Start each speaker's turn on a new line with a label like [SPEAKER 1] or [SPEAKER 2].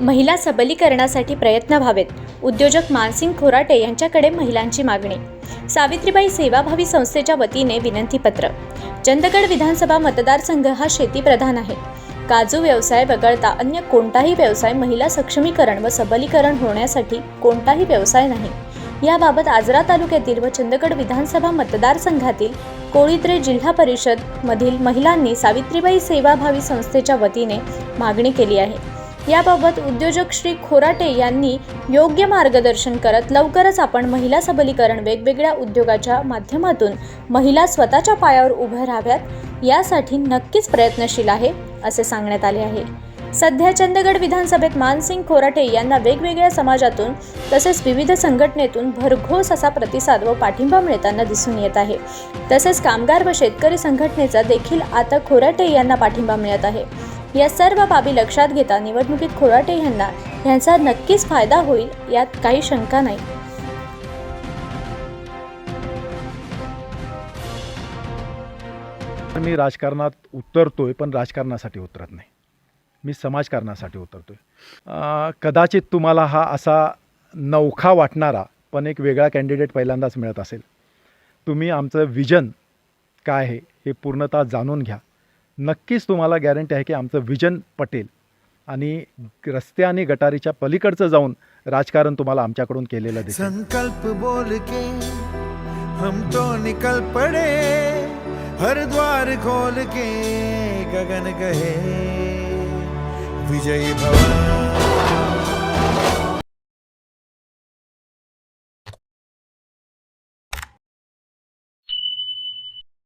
[SPEAKER 1] महिला सबलीकरणासाठी प्रयत्न व्हावेत. उद्योजक मानसिंग खोराटे यांच्याकडे महिलांची मागणी. सावित्रीबाई सेवाभावी संस्थेच्या वतीने विनंतीपत्र. चंदगड विधानसभा मतदारसंघ हा शेतीप्रधान आहे. काजू व्यवसाय वगळता अन्य कोणताही व्यवसाय महिला सक्षमीकरण व सबलीकरण होण्यासाठी कोणताही व्यवसाय नाही. याबाबत आजरा तालुक्यातील व चंदगड विधानसभा मतदारसंघातील कोळीत्रे जिल्हा परिषद मधील महिलांनी सावित्रीबाई सेवाभावी संस्थेच्या वतीने मागणी केली आहे. याबाबत उद्योजक श्री खोराटे यांनी योग्य मार्गदर्शन करत लवकरच आपण महिला सबलीकरण वेगवेगळ्या उद्योगाच्या माध्यमातून महिला स्वतःच्या पायावर उभ्या राहाव्यात यासाठी नक्कीच प्रयत्नशील आहे असे सांगण्यात आले आहे. सध्या चंदगड विधानसभेत मानसिंग खोराटे यांना वेगवेगळ्या समाजातून तसेच विविध संघटनेतून भरघोस असा प्रतिसाद व पाठिंबा मिळताना दिसून येत आहे. तसेच कामगार व शेतकरी संघटनेचा देखील आता खोराटे यांना पाठिंबा मिळत आहे. या सर्व बाबी लक्षात घेता निवडणुकीत खोराटे यांना यांचा नक्कीच फायदा होईल यात काही शंका नाही.
[SPEAKER 2] मी राजकारणात उतरतोय पण राजकारणासाठी उतरत नाही. मी समाजकारणासाठी उतरतोय. कदाचित तुम्हाला हा असा नौखा वाटणारा पण एक वेगळा कॅन्डिडेट पहिल्यांदाच मिळत असेल. तुम्ही आमचं विजन काय आहे हे पूर्णतः जाणून घ्या. नक्कीच तुम्हाला गॅरंटी आहे की आमचं विजन पटेल. आणि रस्ते आणि गटारीच्या पलीकडचं जाऊन राजकारण तुम्हाला आमच्याकडून केलेलं दिसेल.
[SPEAKER 3] संकल्प बोल के हम तो निकल पड़े हर द्वार खोल के गगन गहे विजयी भवन।